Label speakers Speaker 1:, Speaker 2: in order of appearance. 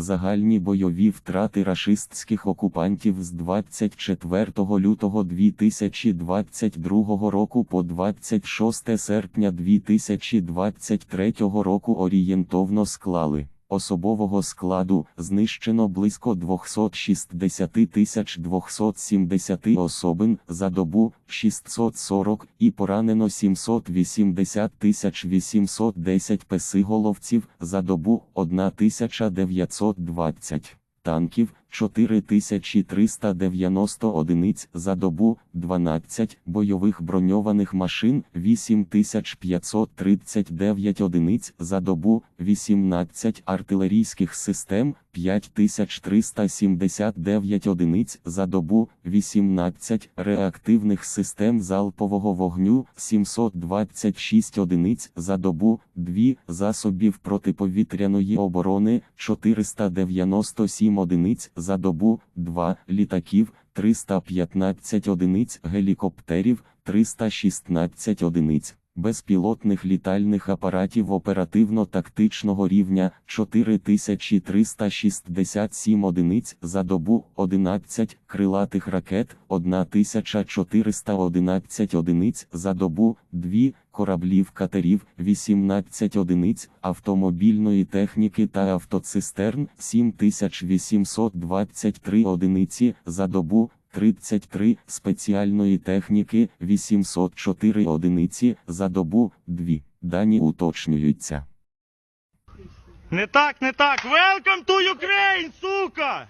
Speaker 1: Загальні бойові втрати рашистських окупантів з 24 лютого 2022 року по 26 серпня 2023 року орієнтовно склали. Особового складу знищено близько 260 тисяч 270 особин за добу 640 і поранено 780 тисяч 810 песиголовців за добу 1920 танків 4390 одиниць за добу, 12 бойових броньованих машин 8539 одиниць за добу, 18 артилерійських систем 5379 одиниць за добу, 18 реактивних систем залпового вогню 726 одиниць за добу, 2 засобів протиповітряної оборони 497 одиниць за добу, 2 літаків 315 одиниць гелікоптерів 316 одиниць. Безпілотних літальних апаратів оперативно-тактичного рівня 4367 одиниць за добу, 11 крилатих ракет, 1411 одиниць за добу, 2 кораблів катерів, 18 одиниць автомобільної техніки та автоцистерн, 7823 одиниці за добу, 33 спеціальної техніки 804 одиниці за добу 2. Дані уточнюються.
Speaker 2: Не так, не так. Welcome to Ukraine, сука!